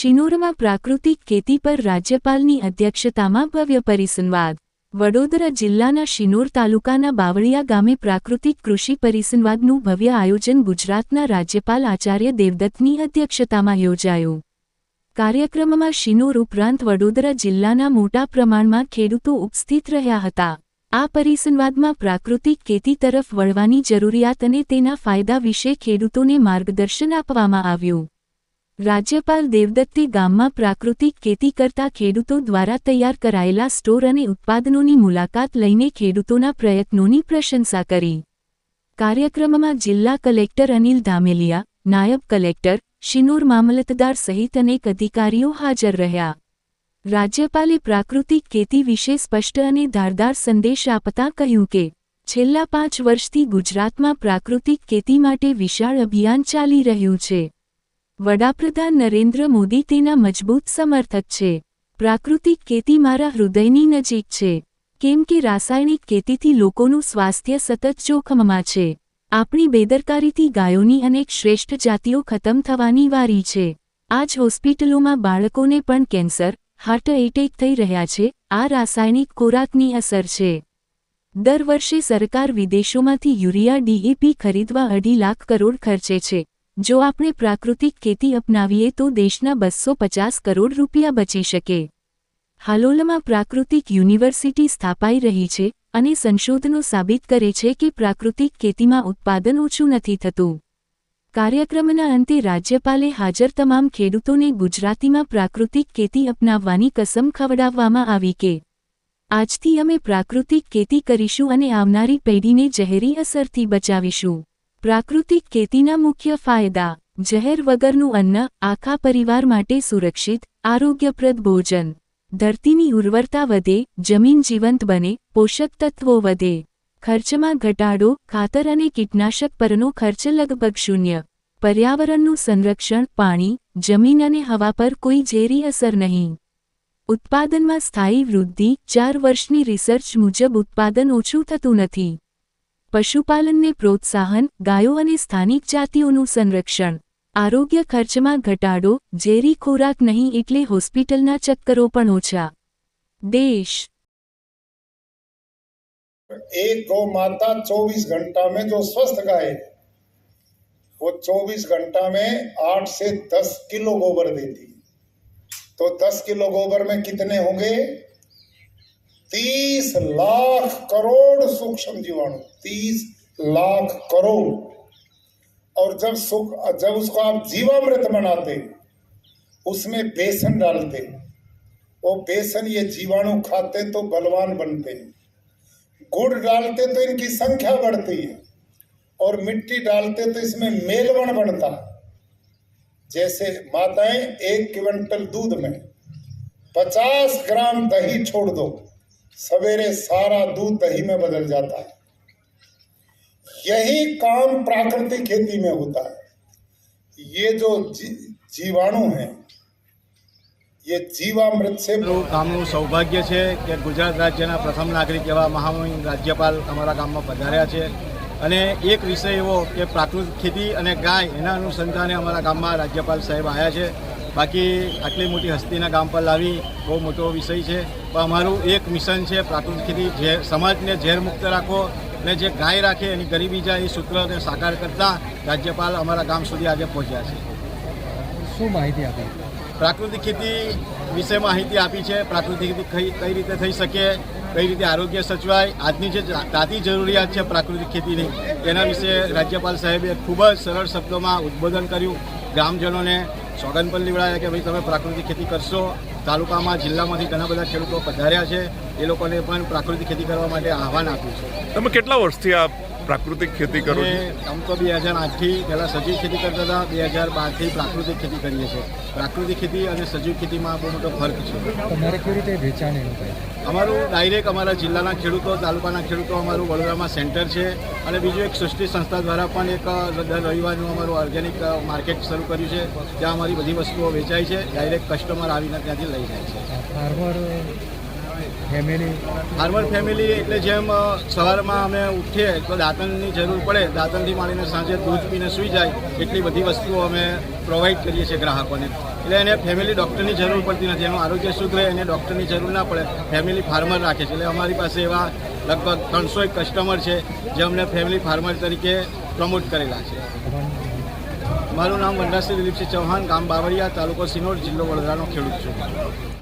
શિનોરમાં પ્રાકૃતિક ખેતી પર રાજ્યપાલની અધ્યક્ષતામાં ભવ્ય પરિસંવાદ. વડોદરા જિલ્લાના શિનોર તાલુકાના બાવળિયા ગામે પ્રાકૃતિક કૃષિ પરિસંવાદનું ભવ્ય આયોજન ગુજરાતના રાજ્યપાલ આચાર્ય દેવદત્તની અધ્યક્ષતામાં યોજાયું. કાર્યક્રમમાં શિનોર ઉપરાંત વડોદરા જિલ્લાના મોટા પ્રમાણમાં ખેડૂતો ઉપસ્થિત રહ્યા હતા. આ પરિસંવાદમાં પ્રાકૃતિક ખેતી તરફ વળવાની જરૂરિયાત અને તેના ફાયદા વિશે ખેડૂતોને માર્ગદર્શન આપવામાં આવ્યું. રાજ્યપાલ દેવદત્તે ગામમાં પ્રાકૃતિક ખેતી કરતા ખેડૂતો દ્વારા તૈયાર કરાયેલા સ્ટોર અને ઉત્પાદનોની મુલાકાત લઈને ખેડૂતોના પ્રયત્નોની પ્રશંસા કરી. કાર્યક્રમમાં જિલ્લા કલેક્ટર અનિલ ધામેલિયા, નાયબ કલેક્ટર, શિનોર મામલતદાર સહિત અનેક અધિકારીઓ હાજર રહ્યા. રાજ્યપાલે પ્રાકૃતિક ખેતી વિશે સ્પષ્ટ અને ધારદાર સંદેશ આપતા કહ્યું કે, છેલ્લા પાંચ વર્ષથી ગુજરાતમાં પ્રાકૃતિક ખેતી માટે વિશાળ અભિયાન ચાલી રહ્યું છે. વડાપ્રધાન નરેન્દ્ર મોદી તેના મજબૂત સમર્થક છે. પ્રાકૃતિક ખેતી મારા હૃદયની નજીક છે. કેમ કે રાસાયણિક ખેતીથી લોકોનું સ્વાસ્થ્ય સતત જોખમમાં છે. આપણી બેદરકારીથી ગાયોની અનેક શ્રેષ્ઠ જાતિઓ ખતમ થવાની વારી છે. આજ હોસ્પિટલોમાં બાળકોને પણ કેન્સર, હાર્ટ એટેક થઈ રહ્યા છે. આ રાસાયણિક ખોરાકની અસર છે. દર વર્ષે સરકાર વિદેશોમાંથી યુરિયા ડીએપી ખરીદવા અઢી લાખ કરોડ ખર્ચે છે. જો આપણે પ્રાકૃતિક ખેતી અપનાવીએ તો દેશના બસો પચાસ કરોડ રૂપિયા બચી શકે. હાલોલમાં પ્રાકૃતિક યુનિવર્સિટી સ્થાપાઈ રહી છે અને સંશોધનો સાબિત કરે છે કે પ્રાકૃતિક ખેતીમાં ઉત્પાદન ઓછું નથી થતું. કાર્યક્રમના અંતે રાજ્યપાલે હાજર તમામ ખેડૂતોને ગુજરાતીમાં પ્રાકૃતિક ખેતી અપનાવવાની કસમ ખવડાવવામાં આવી કે, આજથી અમે પ્રાકૃતિક ખેતી કરીશું અને આવનારી પેઢીને જહેરી અસરથી બચાવીશું. પ્રાકૃતિક ખેતીના મુખ્ય ફાયદા. જહેર વગરનું અન્ન આખા પરિવાર માટે સુરક્ષિત, આરોગ્યપ્રદ ભોજન. ધરતીની ઉર્વરતા વધે, જમીન જીવંત બને, પોષક તત્વો વધે. ખર્ચમાં ઘટાડો, ખાતર અને કીટનાશક પરનો ખર્ચ લગભગ શૂન્ય. પર્યાવરણનું સંરક્ષણ, પાણી, જમીન અને હવા પર કોઈ ઝેરી અસર નહીં. ઉત્પાદનમાં સ્થાયી વૃદ્ધિ, ચાર વર્ષની રિસર્ચ મુજબ ઉત્પાદન ઓછું થતું નથી. પશુપાલનને પ્રોત્સાહન ગાયો અને સ્થાનિક જાતિઓનું સંરક્ષણ આરોગ્ય ખર્ચમાં ઘટાડો ઝેરી ખોરાક નહીં એટલે હોસ્પિટલના ચક્કરો પણ ઓછા દેશ एक गौ माता 24 घंटा में जो स्वस्थ गाय है वो 24 घंटा में 8 से 10 किलो गोबर देती है तो 10 किलो गोबर में कितने होंगे 30 लाख करोड़ सूक्ष्म जीवाणु 30 लाख करोड़। और जब सुख, जब उसको आप जीवामृत बनाते, उसमें बेसन डालते, वो बेसन ये जीवाणु खाते तो बलवान बनते हैं। गुड़ डालते तो इनकी संख्या बढ़ती है, और मिट्टी डालते तो इसमें मेलवण बनता जैसे माताएँ एक क्विंटल दूध में पचास ग्राम दही छोड़ दो सवेरे सारा दूध दही में बदल जाता है यही काम प्राकृतिक खेती में होता है ये जो जी, जीवाणु हैं ये जीवामृत से અમારું ગામનું સૌભાગ્ય છે કે ગુજરાત રાજ્યના પ્રથમ નાગરિક એવા મહામહિમ રાજ્યપાલ અમારા ગામમાં પધાર્યા છે અને એક વિષય એવો કે પ્રાકૃતિક ખેતી અને ગાય એના અનુસંધાને અમારા ગામમાં રાજ્યપાલ સાહેબ આવ્યા છે બાકી આટલી મોટી હસ્તીના ગામ પર લાવી બહુ મોટો વિષય છે પણ અમારું એક મિશન છે પ્રાકૃતિક ખેતી જે સમાજને ઝેરમુક્ત રાખો અને જે ગાય રાખે એની ગરીબી જાય એ સૂત્રને સાકાર કરતા રાજ્યપાલ અમારા ગામ સુધી આજે પહોંચ્યા છે. શું માહિતી આપી? પ્રાકૃતિક ખેતી વિશે માહિતી આપી છે. પ્રાકૃતિક ખેતી કઈ રીતે થઈ શકે કઈ રીતે આરોગ્ય સચવાય આજની જે તાતી જરૂરિયાત છે પ્રાકૃતિક ખેતીની તેના વિશે રાજ્યપાલ સાહેબે ખૂબ જ સરળ શબ્દોમાં ઉદ્બોધન કર્યું. ગ્રામજનોને સોગન પણ લીવડાયા કે ભાઈ તમે પ્રાકૃતિક ખેતી કરશો, તાલુકામાં, જિલ્લામાંથી ઘણા બધા ખેડૂતો પધાર્યા છે, એ લોકોને પણ પ્રાકૃતિક ખેતી કરવા માટે આહવાન આપ્યું છે. તમે કેટલા વર્ષથી આ પ્રાકૃતિક ખેતી કરો છો? આમ તો બે હજાર આઠથી પહેલાં સજીવ ખેતી કરતા હતા બે હજાર બારથી પ્રાકૃતિક ખેતી કરીએ છીએ. પ્રાકૃતિક ખેતી અને સજીવ ખેતીમાં બહુ મોટો ફરક છે. તમારે કેવી રીતે વેચાણ એનું અમારું ડાયરેક્ટ અમારા જિલ્લાના ખેડૂતો તાલુકાના ખેડૂતો અમારું વડોદરામાં સેન્ટર છે અને બીજું એક સૃષ્ટિ સંસ્થા દ્વારા પણ એક દર રવિવારનું અમારું ઓર્ગેનિક માર્કેટ શરૂ કર્યું છે ત્યાં અમારી બધી વસ્તુઓ વેચાય છે ડાયરેક્ટ કસ્ટમર આવીને ત્યાંથી લઈ જાય છે. ફાર્મર ફેમિલી ફાર્મર ફેમિલી એટલે જેમ સવારમાં અમે ઉઠીએ તો દાંતણની જરૂર પડે, દાંતણથી માંડીને સાંજે દૂધ પીને સૂઈ જાય, એટલી બધી વસ્તુઓ અમે પ્રોવાઈડ કરીએ છીએ ગ્રાહકોને. એટલે એને ફેમિલી ડૉક્ટરની જરૂર પડતી નથી, એનું આરોગ્ય રહે, એને ડૉક્ટરની જરૂર ના પડે. ફેમિલી ફાર્મર રાખે છે. એટલે અમારી પાસે એવા લગભગ ત્રણસો એક કસ્ટમર છે, જે અમને ફેમિલી ફાર્મર તરીકે પ્રમોટ કરેલા છે. મારું નામ વનરાશ્રી દિલીપસિંહ ચૌહાણ, ગામ બાવળિયા, તાલુકો સિનોર, જિલ્લો વડોદરાનો ખેડૂત છું.